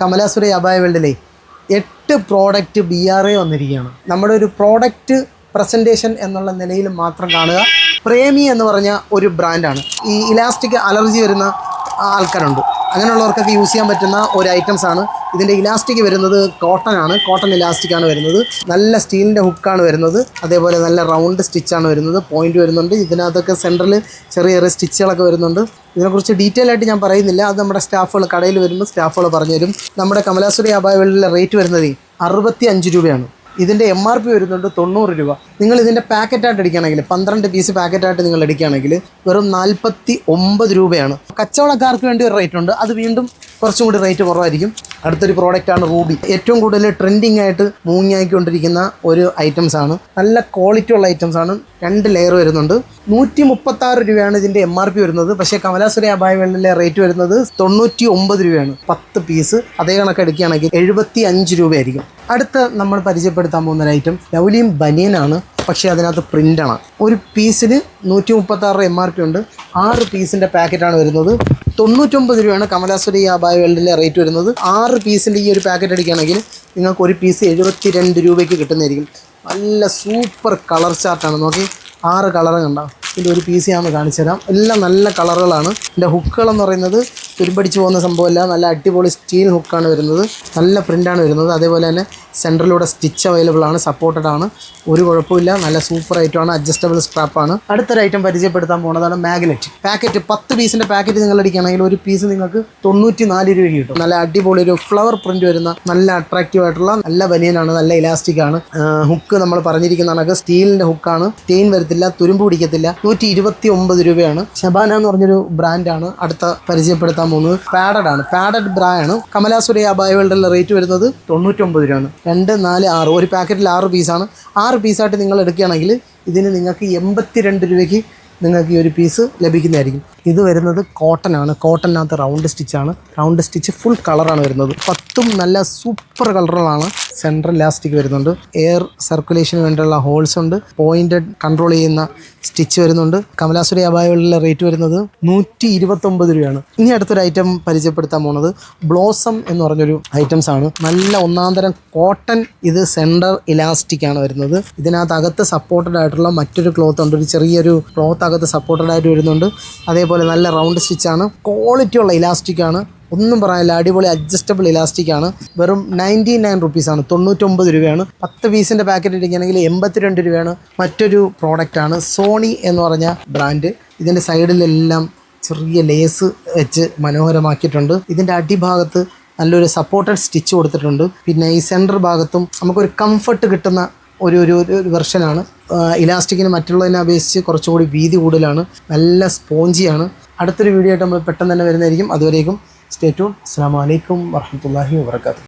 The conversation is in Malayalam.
കമലാസുര അബായ വേൾഡിലെ എട്ട് പ്രോഡക്റ്റ് ബി ആർ എ വന്നിരിക്കുകയാണ്. നമ്മുടെ ഒരു പ്രോഡക്റ്റ് പ്രസന്റേഷൻ എന്നുള്ള നിലയിൽ മാത്രം കാണുക. പ്രേമി എന്ന് പറഞ്ഞ ഒരു ബ്രാൻഡാണ് ഈ ഇലാസ്റ്റിക് അലർജി വരുന്ന ആൾക്കാരുണ്ട്. അങ്ങനെയുള്ളവർക്കൊക്കെ യൂസ് ചെയ്യാൻ പറ്റുന്ന ഒരു ഐറ്റംസ് ആണ്. ഇതിന്റെ ഇലാസ്റ്റിക് വരുന്നത് കോട്ടൺ ആണ്. കോട്ടൺ ഇലാസ്റ്റിക് ആണ് വരുന്നത്. നല്ല സ്റ്റീലിന്റെ ഹുക്കാണ് വരുന്നത്. അതേപോലെ നല്ല റൗണ്ട് സ്റ്റിച്ചാണ് വരുന്നത്. പോയിന്റ് വരുന്നുണ്ട്. ഇതിനകത്തൊക്കെ സെന്ററിൽ ചെറിയ ചെറിയ സ്റ്റിച്ചുകളൊക്കെ വരുന്നുണ്ട്. ഇതിനെക്കുറിച്ച് ഡീറ്റെയിൽ ആയിട്ട് ഞാൻ പറയുന്നില്ല. അത് നമ്മുടെ സ്റ്റാഫുകൾ കടയിൽ വരുമ്പോൾ സ്റ്റാഫുകൾ പറഞ്ഞുതരും. നമ്മുടെ കമലാസുരി അബായകളിലെ റേറ്റ് വരുന്നത് അറുപത്തി അഞ്ച് രൂപയാണ്. ഇതിന്റെ എം ആർ പി വരുന്നുണ്ട് തൊണ്ണൂറ് രൂപ. നിങ്ങൾ ഇതിന്റെ പാക്കറ്റായിട്ട് അടിക്കുകയാണെങ്കിൽ പന്ത്രണ്ട് പീസ് പാക്കറ്റായിട്ട് നിങ്ങൾ അടിക്കുകയാണെങ്കിൽ വെറും നാൽപ്പത്തി ഒമ്പത് രൂപയാണ്. കച്ചവടക്കാർക്ക് വേണ്ടി ഒരു റേറ്റ് ഉണ്ട്. അത് വീണ്ടും കുറച്ചും കൂടി റേറ്റ് കുറവായിരിക്കും. അടുത്തൊരു പ്രോഡക്റ്റാണ് റൂബി ഏറ്റവും കൂടുതൽ ട്രെൻഡിങ് ആയിട്ട് മൂങ്ങിയായിക്കൊണ്ടിരിക്കുന്ന ഒരു ഐറ്റംസ് ആണ്. നല്ല ക്വാളിറ്റി ഉള്ള ഐറ്റംസ് ആണ്. രണ്ട് ലെയർ വരുന്നുണ്ട്. നൂറ്റി മുപ്പത്താറ് രൂപയാണ് ഇതിന്റെ എം ആർ പി വരുന്നത്. പക്ഷേ കമലാസുര അബായ വെള്ളിലെ റേറ്റ് വരുന്നത് തൊണ്ണൂറ്റി ഒമ്പത് രൂപയാണ്. പത്ത് പീസ് അതേ കണക്ക് എടുക്കുകയാണെങ്കിൽ എഴുപത്തി അഞ്ച് രൂപയായിരിക്കും. അടുത്ത നമ്മൾ പരിചയപ്പെടുത്താൻ പോകുന്ന ഒരു ഐറ്റം ലൗലിയും ബനിയനാണ് പക്ഷേ അതിനകത്ത് പ്രിന്റാണ് ഒരു പീസിന് നൂറ്റി മുപ്പത്താറ് എം ആർ പി ഉണ്ട്. ആറ് പീസിന്റെ പാക്കറ്റാണ് വരുന്നത്. തൊണ്ണൂറ്റൊമ്പത് രൂപയാണ് കമലാസുരി അബായ വേൾഡിലെ റേറ്റ് വരുന്നത്. ആറ് പീസിന്റെ ഈ ഒരു പാക്കറ്റ് അടിക്കുകയാണെങ്കിൽ നിങ്ങൾക്ക് ഒരു പീസ് എഴുപത്തി രണ്ട് രൂപയ്ക്ക് കിട്ടുന്നതായിരിക്കും. നല്ല സൂപ്പർ കളർ ചാർട്ടാണ് നോക്കി. ആറ് കളറ് കണ്ട ഇതിന്റെ ഒരു പീസ് ഞാൻ കാണിച്ചു തരാം എല്ലാം നല്ല കളറുകളാണ് ഇതിന്റെ ഹുക്കുകളെന്ന് പറയുന്നത് തുരുമ്പടിച്ച് പോകുന്ന സംഭവമല്ല. നല്ല അടിപൊളി സ്റ്റീൽ ഹുക്കാണ് വരുന്നത്. നല്ല പ്രിന്റാണ് വരുന്നത്. അതേപോലെ തന്നെ സെന്ററിലൂടെ സ്റ്റിച്ച് അവൈലബിൾ ആണ് സപ്പോർട്ടഡ് ആണ്. ഒരു കുഴപ്പമില്ല. നല്ല സൂപ്പർ ഐറ്റമാണ് അഡ്ജസ്റ്റബിൾ സ്ട്രാപ്പാണ് അടുത്തൊരു ഐറ്റം പരിചയപ്പെടുത്താൻ പോകുന്നതാണ് മാഗ്നറ്റ് പാക്കറ്റ് പത്ത് പീസിന്റെ പാക്കറ്റ് നിങ്ങൾ അടിക്കുകയാണെങ്കിൽ ഒരു പീസ് നിങ്ങൾക്ക് തൊണ്ണൂറ്റി നാല് രൂപ കിട്ടും. നല്ല അടിപൊളി ഒരു ഫ്ലവർ പ്രിന്റ് വരുന്ന നല്ല അട്രാക്റ്റീവ് ആയിട്ടുള്ള നല്ല ബനിയനാണ് നല്ല ഇലാസ്റ്റിക് ആണ്. ഹുക്ക് നമ്മൾ പറഞ്ഞിരിക്കുന്ന കണക്ക് സ്റ്റീലിന്റെ ഹുക്കാണ് സ്റ്റെയിൻ വരത്തില്ല തുരുമ്പ് പിടിക്കത്തില്ല. നൂറ്റി ഇരുപത്തി ഒമ്പത് രൂപയാണ്. ഷബാന എന്ന് പറഞ്ഞൊരു ബ്രാൻഡാണ് അടുത്ത പരിചയപ്പെടുത്താൻ പോകുന്നത് പാഡഡ് ആണ്. പാഡഡ് ബ്രായാണ് കമലാസുര അബായ വേൾഡിലെ റേറ്റ് വരുന്നത് തൊണ്ണൂറ്റൊമ്പത് രൂപയാണ്. രണ്ട് നാല് ആറ്. ഒരു പാക്കറ്റിൽ ആറ് പീസാണ് ആറ് പീസായിട്ട് നിങ്ങൾ എടുക്കുകയാണെങ്കിൽ ഇതിന് നിങ്ങൾക്ക് എൺപത്തി രണ്ട് രൂപയ്ക്ക് നിങ്ങൾക്ക് ഈ ഒരു പീസ് ലഭിക്കുന്നതായിരിക്കും. ഇത് വരുന്നത് കോട്ടൺ ആണ്. കോട്ടണിനകത്ത് റൗണ്ട് സ്റ്റിച്ചാണ് റൗണ്ട് സ്റ്റിച്ച് ഫുൾ കളറാണ് വരുന്നത്. പത്തും നല്ല സൂപ്പർ കളറുകളാണ് സെൻട്രൽ ലാസ്റ്റിക് വരുന്നുണ്ട്. എയർ സർക്കുലേഷന് വേണ്ടിയുള്ള ഹോൾസ് ഉണ്ട്. പോയിന്റഡ് കൺട്രോൾ ചെയ്യുന്ന സ്റ്റിച്ച് വരുന്നുണ്ട്. കമലാസുരി അബായകളിലെ റേറ്റ് വരുന്നത് നൂറ്റി ഇരുപത്തൊമ്പത് രൂപയാണ്. ഇനി അടുത്തൊരു ഐറ്റം പരിചയപ്പെടുത്താൻ പോകുന്നത് ബ്ലോസം എന്ന് പറഞ്ഞൊരു ഐറ്റംസ് ആണ്. നല്ല ഒന്നാം തരം കോട്ടൺ ഇത് സെന്റർ ഇലാസ്റ്റിക് ആണ് വരുന്നത്. ഇതിനകത്ത് അകത്ത് സപ്പോർട്ടഡ് ആയിട്ടുള്ള മറ്റൊരു ക്ലോത്ത് ഉണ്ട്. ഒരു ചെറിയൊരു ക്ലോത്ത് അകത്ത് സപ്പോർട്ടഡ് ആയിട്ട് വരുന്നുണ്ട്. അതേപോലെ നല്ല റൗണ്ട് സ്റ്റിച്ചാണ് ക്വാളിറ്റി ഉള്ള ഇലാസ്റ്റിക് ആണ്. ഒന്നും പറയാനില്ല അടിപൊളി അഡ്ജസ്റ്റബിൾ ഇലാസ്റ്റിക് ആണ്. വെറും നയന്റി നയൻ റുപ്പീസാണ് തൊണ്ണൂറ്റൊമ്പത് രൂപയാണ്. പത്ത് പീസിന്റെ പാക്കറ്റ് ഇരിക്കുകയാണെങ്കിൽ എൺപത്തിരണ്ട് രൂപയാണ്. മറ്റൊരു പ്രോഡക്റ്റാണ് സോണി എന്ന് പറഞ്ഞ ബ്രാൻഡ് ഇതിന്റെ സൈഡിലെല്ലാം ചെറിയ ലേസ് വെച്ച് മനോഹരമാക്കിയിട്ടുണ്ട്. ഇതിന്റെ അടിഭാഗത്ത് നല്ലൊരു സപ്പോർട്ടഡ് സ്റ്റിച്ച് കൊടുത്തിട്ടുണ്ട്. പിന്നെ ഈ സെന്റർ ഭാഗത്തും നമുക്കൊരു കംഫർട്ട് കിട്ടുന്ന ഒരു ഒരു ഒരു വെർഷനാണ്. ഇലാസ്റ്റിക്കിന് മറ്റുള്ളതിനെ അപേക്ഷിച്ച് കുറച്ചുകൂടി വീതി കൂടുതലാണ്. നല്ല സ്പോഞ്ചിയാണ്. അടുത്തൊരു വീഡിയോ ആയിട്ട് നമ്മൾ പെട്ടെന്ന് തന്നെ വരുന്നതായിരിക്കും. അതുവരേക്കും സ്റ്റേ ട്യൂൺ. അസ്സാം വലൈക്കും വർഹമത്തല്ലാഹി വാബർക്കാത്തു